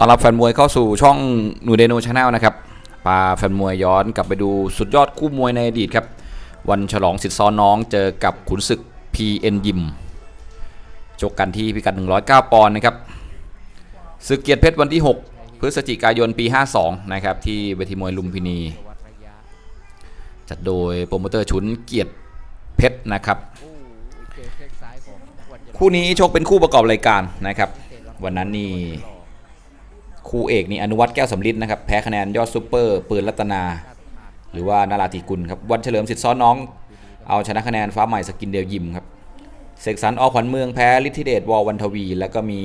ตอนรับแฟนมวยเข้าสู่ช่องหนูเดโนชาแนลนะครับพาแฟนมวยย้อนกลับไปดูสุดยอดคู่มวยในอดีตครับ วันฉลองสิทธิ์ซ้อนน้องเจอกับขุนศึก PN ยิมชกกันที่พิกัด 109 ปอนด์นะครับศึกเกียรติเพชรวันที่ 6 พฤศจิกายนปี 52 นะครับ ที่เวทีมวยลุมพินี จัดโดยโปรโมเตอร์ชุนเกียรติเพชรนะครับ คู่นี้ชกเป็นคู่ประกอบรายการนะครับ วันนั้นนี่ คู่เอกนี่อนุวัตแก้วสำลิดนะครับแพ้คะแนนยอดซูเปอร์ปืนรัตนา หรือว่านาราธิกุลครับวันเฉลิมสิทธิ์ซ้อนน้อง เอาชนะคะแนนฟ้าใหม่สกินเดียวยิมครับเสกสรรออขวัญเมืองแพ้ฤทธิเดชวอวันทวี แล้วก็มี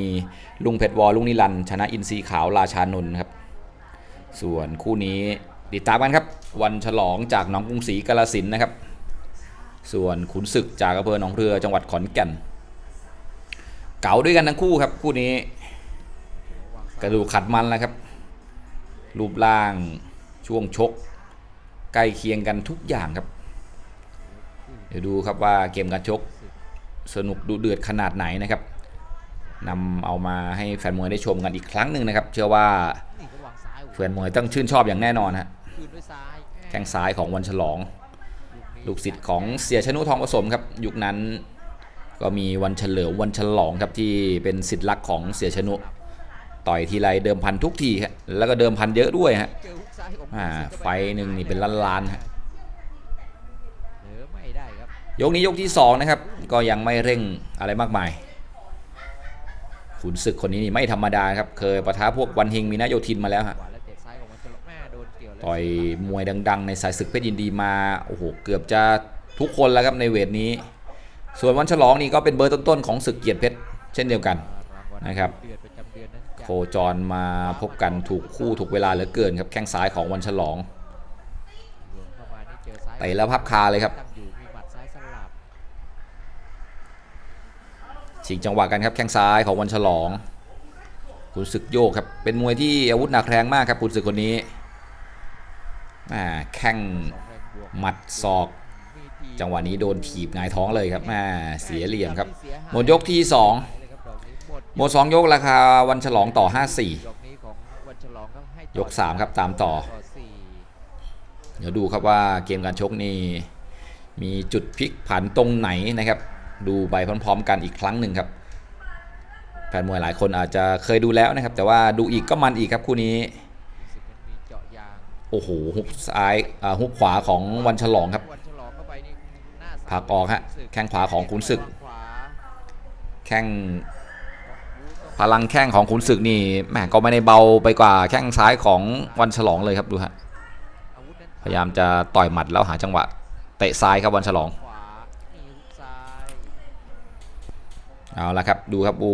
ลุงเพชรวอลุงนิรันชนะอินทรีขาวราชานนท์ครับ ส่วนคู่นี้ติดตามกันครับ วันฉลองจากหนองกรุงศรีกาลสินนะครับ ส่วนขุนศึกจากอำเภอหนองเรือจังหวัดขอนแก่น เก๋าด้วยกันทั้งคู่ครับคู่นี้ กระดูกขัดมันแล้วครับ รูปร่างช่วงชก ใกล้เคียงกันทุกอย่างครับ เดี๋ยวดูครับว่าเกมการชกสนุกดูเดือดขนาดไหนนะครับนำเอามาให้แฟนมวยได้ชมกันอีกครั้งหนึ่งนะครับ เชื่อว่าแฟนมวยต้องชื่นชอบอย่างแน่นอนฮะแข้งซ้ายของวันฉลอง ลูกศิษย์ของเสียชนุทองผสมครับยุคนั้นก็มีวันเฉลิมวันฉลองครับที่เป็นศิษย์รักของเสียชนุ ต่อยทีไรเดิมพันทุกทีฮะแล้วก็เดิมพันเยอะด้วยฮะอ่าไฟหนึ่งนี่เป็นล้านล้านๆฮะยกนี้ยกที่สองนะครับก็ยังไม่เร่งอะไรมากมายขุนศึกคนนี้นี่ไม่ธรรมดาครับเคยประท้าพวกวันเฮงมีนาโยธินมาแล้วฮะต่อยมวยดัง ๆ ในสายศึกเพชรยินดีมาโอ้โหเกือบจะทุกคนแล้วครับในเวทนี้ ส่วนวันฉลองนี่ก็เป็นเบอร์ต้นๆของศึกเกียรติเพชรเช่นเดียวกัน นะครับ โคจรมาพบกันถูกคู่ถูกเวลาเหลือเกินครับแข้งซ้ายของวันฉลองเตะแล้วพับคาเลยครับชิงจังหวะกันครับแข้งซ้ายของวันฉลองขุนศึกโยกครับเป็นมวยที่อาวุธหนักแรงมากครับขุนศึกคนนี้อ่าแข้งหมัดศอก จังหวะนี้โดนถีบหงายท้องเลยครับอ่าเสียเหลี่ยมครับหมดยกที่ 2 หมด2ยกราคาวันฉลองต่อ 54 ยก 3 ครับตามต่อ เดี๋ยวดูครับว่าเกมการชกนี่มีจุดพลิกผันตรงไหนนะครับ ดูไปพร้อมๆกันอีกครั้งหนึ่งครับแฟนมวยหลายคนอาจจะเคยดูแล้วนะครับ แต่ว่าดูอีกก็มันอีกครับคู่นี้โอ้โหฮุกซ้ายอ่าฮุกขวาของวันฉลองครับผลักออกฮะแข้งขวาของขุนศึก แข้ง พลังแข้งของขุนศึกนี่แหมก็ไม่ได้เบาไปกว่าแข้งซ้ายของวันฉลองเลยครับดูฮะพยายามจะต่อยหมัดแล้วหาจังหวะเตะซ้ายครับวันฉลองเอาละครับดูครับดู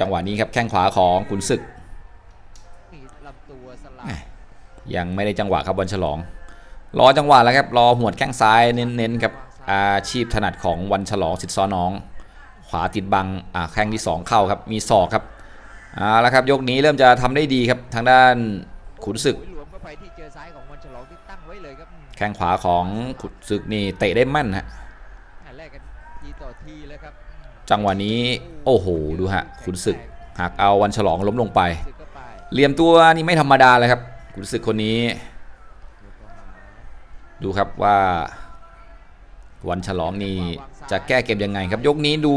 จังหวะนี้ครับแข้งขวาของขุนศึก ยังไม่ได้จังหวะครับวันฉลอง รอจังหวะแล้วครับรอหวดแข้งซ้ายเน้นๆครับอาชีพถนัดของวันฉลองสิทธิ์ซ้อน้อง ขวาติดบังอ่าแข้งที่ 2 เข้าครับมีศอกครับเอาละครับยกนี้เริ่มจะทำได้ดีครับทางด้านขุนศึกหลวมเข้าไปที่เจอซ้ายของวันฉลองที่ตั้งไว้เลยครับแข้งขวาของขุนศึกนี่เตะได้แม่นฮะอ่าแลกกันทีต่อทีแล้วครับจังหวะนี้โอ้โหดูฮะขุนศึกหักเอาวันฉลองล้มลงไปสึกเข้าไปเหลี่ยมตัวนี่ไม่ธรรมดาเลยครับขุนศึกคนนี้ ดูครับว่า วันฉลองนี่จะแก้เกมยังไงครับ ยกนี้ดู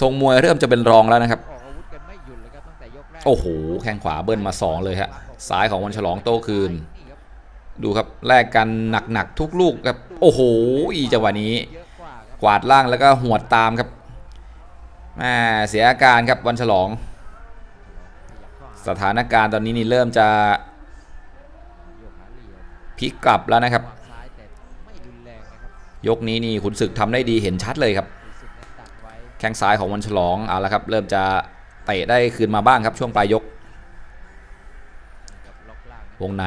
ทรงมวยเริ่มจะเป็นรองแล้วนะครับออกอาวุธกันไม่หยุดเลยครับตั้งแต่ยกแรกโอ้โห แข้งขวาเบิ้ลมา 2 เลยฮะซ้ายของวันฉลองโต้คืนนี่ครับดูครับแลกกันหนักๆทุกลูกครับ โอ้โห อีจังหวะนี้เยอะกว่าครับกวาดล่างแล้วก็หวดตามครับแม่เสียอาการครับวันฉลองขยับเข้าหาสถานการณ์ตอนนี้นี่เริ่มจะโยกหาเหลี่ยมพลิกกลับแล้วนะครับ ยกนี้นี่ขุนศึกทำได้ดีเห็นชัดเลยครับ แข้งซ้ายของวันฉลองเอาละครับ เริ่มจะเตะได้คืนมาบ้างครับช่วงปลายยก วงใน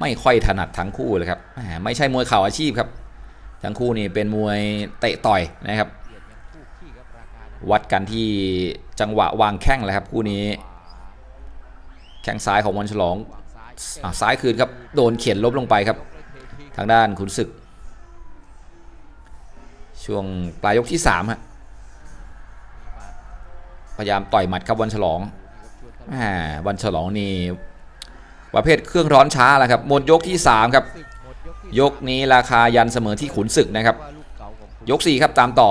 ไม่ค่อยถนัดทั้งคู่เลยครับไม่ใช่มวยเข่าอาชีพครับ ทั้งคู่นี่เป็นมวยเตะต่อยนะครับ วัดกันที่จังหวะวางแข้งเลยครับคู่นี้ แข้งซ้ายของวันฉลองซ้ายอ่าซ้ายคืนครับโดนเขียนลบลงไปครับ ทางด้านขุนศึก ช่วงปลายยกที่3ฮะมีหมัดพยายามต่อยหมัดครับวันฉลองวันฉลองนี่ประเภทเครื่องร้อนช้าแหละครับหมดยกที่ 3 ครับ ยกนี้ราคายันเสมอที่ขุนศึกนะครับว่าลูกเก่าของคุณยก 4 ครับตามต่อ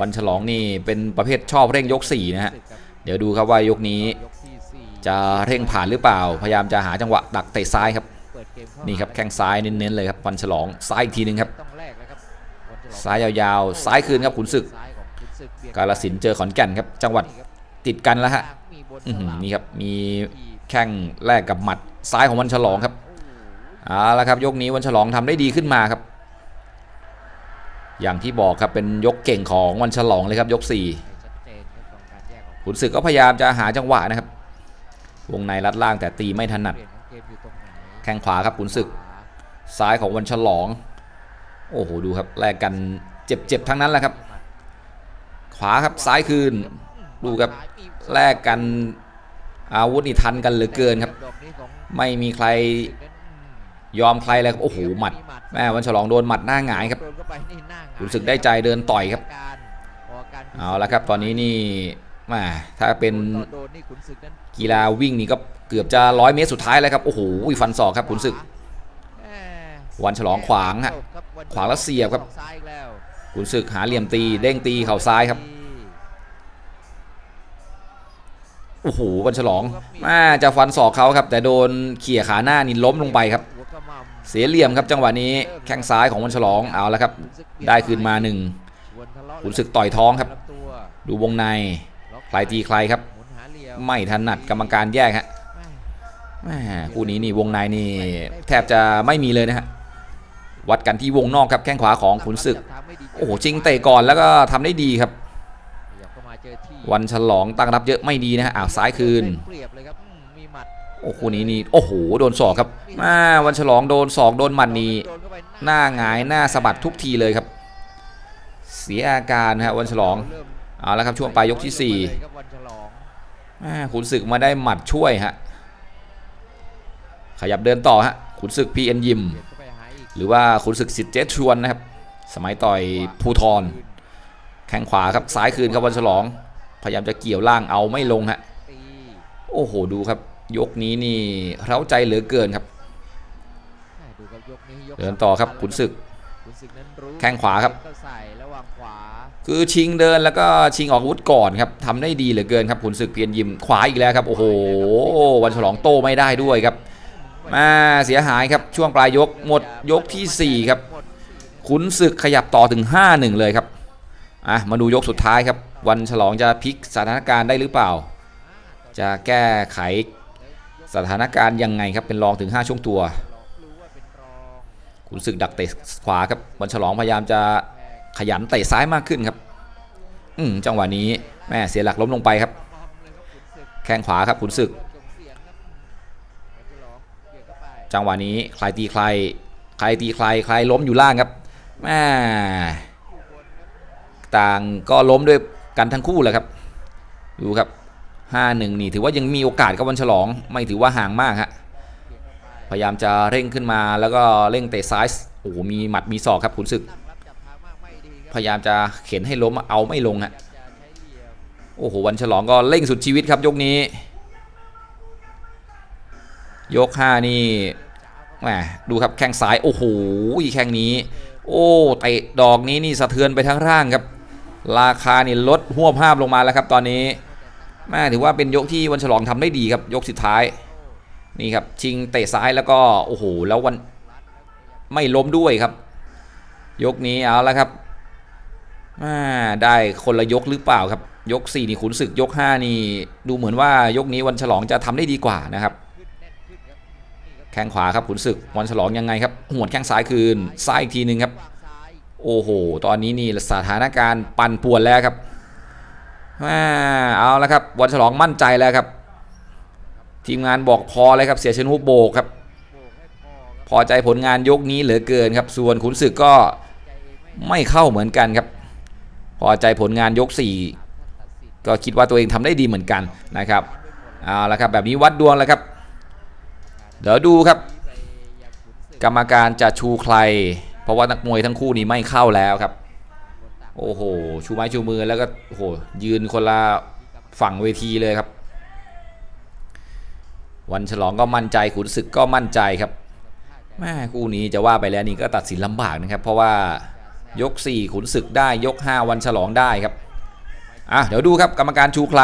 วันฉลองนี่เป็นประเภทชอบเร่งยก4นะฮะเดี๋ยวดูครับว่ายกนี้ จะเร่งผ่านหรือเปล่า พยายามจะหาจังหวะดักเตะซ้ายครับนี่ครับแข้งซ้ายเน้นๆเลยครับวันฉลองซ้ายอีกทีหนึงครับ ซ้ายยาวๆ ซ้ายคืนครับขุนศึก กาลสินเจอขอนแก่นครับ จังหวัดติดกันแล้วฮะนี่ครับมีแข้งแลกกับหมัดซ้ายของวันฉลองครับเอาละครับยกนี้วันฉลองทำได้ดีขึ้นมาครับ อย่างที่บอกครับเป็นยกเก่งของวันฉลองเลยครับยก4ขุนศึกก็พยายามจะหาจังหวะนะครับวงในรัดล่างแต่ตีไม่ถนัดเปลี่ยนของเกมอยู่ตรงไหนแข้งขวาครับขุนศึก ซ้ายของวันฉลอง โอ้โหดูครับแลกกันเจ็บๆทั้งนั้นแหละครับ ขวาครับซ้ายคืนดูครับแลกกันอาวุธนี่ทันกันเหลือเกินครับ ไม่มีใครยอมใครเลยครับโอ้โหหมัดแม่วันฉลองโดนหมัดหน้าหงายครับ รู้สึกได้ใจเดินต่อยครับเอาละครับตอนนี้นี่แม่ถ้าเป็นกีฬาวิ่งนี่ก็เกือบจะร้อยเมตรสุดท้ายแล้วครับโอ้โหฟันศอกครับขุนศึก วันฉลองขวางฮะครับขวางแล้วเสียบครับขุนศึกหาเหลี่ยมตีเด้งตีเข่าซ้ายครับโอ้โหวันฉลองแม่จะฟันศอกเขาครับ แต่โดนเขี่ยขาหน้านี่ล้มลงไปครับ เสียเหลี่ยมครับจังหวะนี้แข้งซ้ายของวันฉลองเอาแล้วครับ ได้คืนมาหนึ่งขุนศึกต่อยท้องครับ ดูวงในใครตีใครครับ ไม่ถนัดกรรมการแยกฮะแม่คู่นี้นี่วงในนี่แทบจะไม่มีเลยนะฮะ วัดกันที่วงนอกครับแข้งขวาของขุนศึกทำไม่ดีโอ้โหชิงเตะก่อนแล้วก็ทำได้ดีครับขยับเข้ามาเจอที่วันฉลองตั้งรับเยอะไม่ดีนะฮะอ้าวซ้ายคืนเปรียบเลยครับอืมมีหมัดโอ้คู่นี้นี่โอ้โหโดนศอกครับมาวันฉลองโดนศอกโดนหมัดนี่โดนเข้าไปหน้าหงายหน้าสะบัดทุกทีเลยครับ เสียอาการนะฮะวันฉลองเริ่มเอาละครับช่วงปลายยกที่สี่เลยครับวันฉลองอ่าขุนศึกมาได้หมัดช่วยฮะขยับเดินต่อฮะขุนศึกพีเอ็นยิม หาอีกหรือว่าขุนศึกสิทธิ์เจชวนนะครับ สมัยต่อยภูทรแข้งขวาครับซ้ายคืนครับวันฉลอง พยายามจะเกี่ยวล่างเอาไม่ลงฮะตีโอ้โหดูครับ ยกนี้นี่เร้าใจเหลือเกินครับแม่ดูครับยกนี้ยกเดินต่อครับสำญขุนศึกขุนศึกนั้นรู้แข้งขวาครับก็ใส่ระหว่างขวาคือชิงเดินแล้วก็ชิงออกอาวุธก่อนครับทำได้ดีเหลือเกินครับขุนศึกเพียรยิมขวาอีกแล้วครับ โอ้โห วันฉลองโต้ไม่ได้ด้วยครับ มาเสียหายครับช่วงปลายยกหมดยกทีสี่ 4 ครับ ขุนศึกขยับต่อถึง 5-1 เลยครับอะมาดูยกสุดท้ายครับ วันฉลองจะพลิกสถานการณ์ได้หรือเปล่า จะแก้ไขสถานการณ์ยังไงครับเป็นรองถึง 5 ช่วงตัวขุนศึกดักเตะขวาครับวันฉลองพยายามจะขยันเตะซ้ายมากขึ้นครับ อืมจังหวะนี้แม่เสียหลักล้มลงไปครับ แข้งขวาครับขุนศึก จังหวะนี้ใครตีใคร ใครตีใครใครล้มอยู่ล่างครับแม่ต่างก็ล้มด้วยกันทั้งคู่แหละครับ ดูครับ5-1นี่ถือว่ายังมีโอกาสกับวันฉลอง ไม่ถือว่าห่างมากฮะพยายามจะเร่งขึ้นมาแล้วก็เร่งเตะซ้ายโอ้โหมีหมัดมีศอกครับขุนศึก พยายามจะเข็นให้ล้มเอาไม่ลงฮะโอ้โหวันฉลองก็เร่งสุดชีวิตครับยกนี้ ยก 5 นี่ แหมดูครับแข้งซ้ายโอ้โหแข้งนี้ โอ้เตะดอกนี้นี่สะเทือนไปทั้งร่างครับ ราคานี่ลดหัวภาพลงมาแล้วครับตอนนี้แม่ถือว่าเป็นยกที่วันฉลองทำได้ดีครับ ยกสุดท้ายนี่ครับชิงเตะซ้ายแล้วก็โอ้โหแล้ววันไม่ล้มด้วยครับ ยกนี้เอาแล้วครับอ่าได้คนละยกหรือเปล่าครับ ยก 4 นี่ขุนศึกยก 5 นี่ ดูเหมือนว่ายกนี้วันฉลองจะทำได้ดีกว่านะครับ ข้งขวาครับขุนศึกวันฉลองยังไงครับหวดแข้งซ้ายคืนซ้ายอีกทีหนึ่งครับ โอ้โห ตอนนี้นี่สถานการณ์ปั่นป่วนแล้วครับเอาแล้วครับวันฉลองมั่นใจแล้วครับ ทีมงานบอกพอเลยครับเสียชนุโบกครับโบกให้พอครับพอใจผลงานยกนี้เหลือเกินครับ ส่วนขุนศึกก็ไม่เข้าเหมือนกันครับ พอใจผลงานยกสิน4ก็คิดว่าตัวเองทำได้ดีเหมือนกันนะครับเอาละครับแบบนี้วัดดวงแล้วครับ เดี๋ยวดูครับ กรรมการจะชูใคร เพราะว่านักมวยทั้งคู่นี้ไม่เข้าแล้วครับ โอ้โห ชูไม้ชูมือแล้วก็โอ้โหยืนคนละฝั่งเวทีเลยครับ วันฉลองก็มั่นใจขุนศึกก็มั่นใจครับแม่คู่นี้จะว่าไปแล้วนี่ก็ตัดสินลำบากนะครับ เพราะว่ายก 4 ขุนศึกได้ยก 5 วันฉลองได้ครับอะเดี๋ยวดูครับกรรมการชูใคร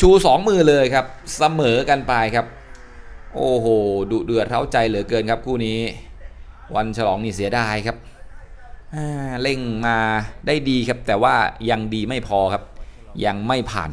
ชู 2 มือเลยครับ เสมอกันไปครับ โอ้โหดุเดือดเท้าใจเหลือเกินครับคู่นี้ วันฉลองนี่เสียดายครับเร่งมาได้ดีครับ แต่ว่ายังดีไม่พอครับ ยังไม่ผ่าน